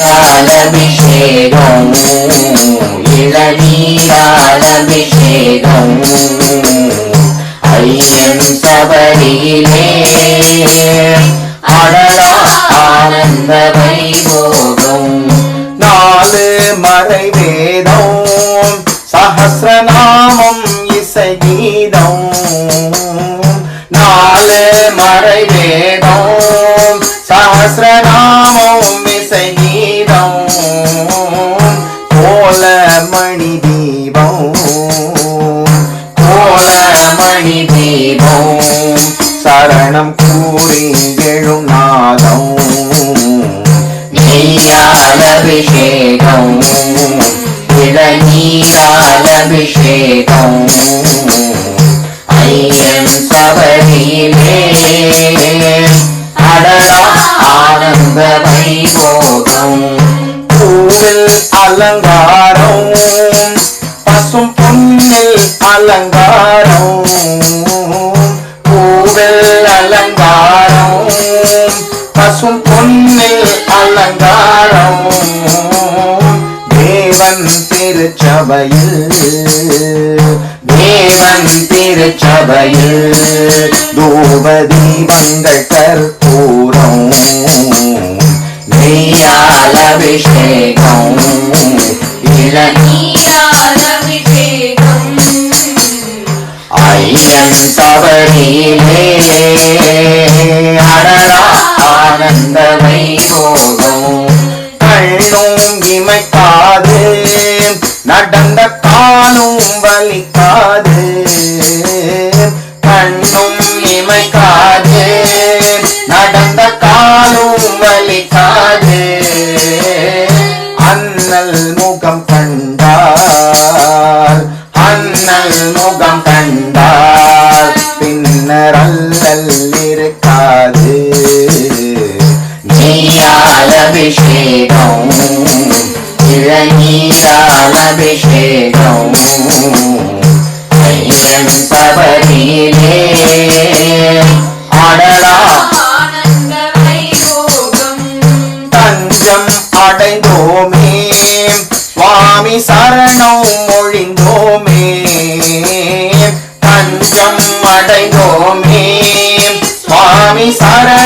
அபிஷேகம் இளநீரால் அபிஷேகம் ஐயன் சபரியிலே அடலா ஆனந்த வைபோகம் நாலு மறை வேதம் சஹசிரநாமம் இசை கீதம் நாலு மறை வேதம் சஹசிரநாமம் காரணம் கூறி எழும் நாதம். நெய்யால் அபிஷேகம் இளநீரால் அபிஷேகம் ஐயன் சபரியிலே அடலா ஆனந்த வைபோகம். பூவில் அலங்காரம் பசும் பொன்னில் அலங்காரம். பசும் பொன்னில் அலங்காரமும். தேவன் திருச்சபையில். தேவன் திருச்சபையில். தூப தீபங்கள் கற்பூரம். நெய்யால் அபிஷேகம். இளநீரால் அபிஷேகம். ஐயன் சபரியிலே அடரா ஆனந்த வைபோகம் கண்ணும் இமைக்காது நடந்த காலும் வலிக்காது கண்ணும் இமைக்காது நடந்த காலும் வலிக்காது அண்ணல் முகம் கண்டார் அண்ணல் அபிஷேகம். இளநீரால் அபிஷேகம். ஐயன் சபரியிலே அடலா தஞ்சம் அடைந்தோமே. சுவாமி சரணம் மொழிந்தோமே தஞ்சம் அடைந்தோமே. சுவாமி சரணம்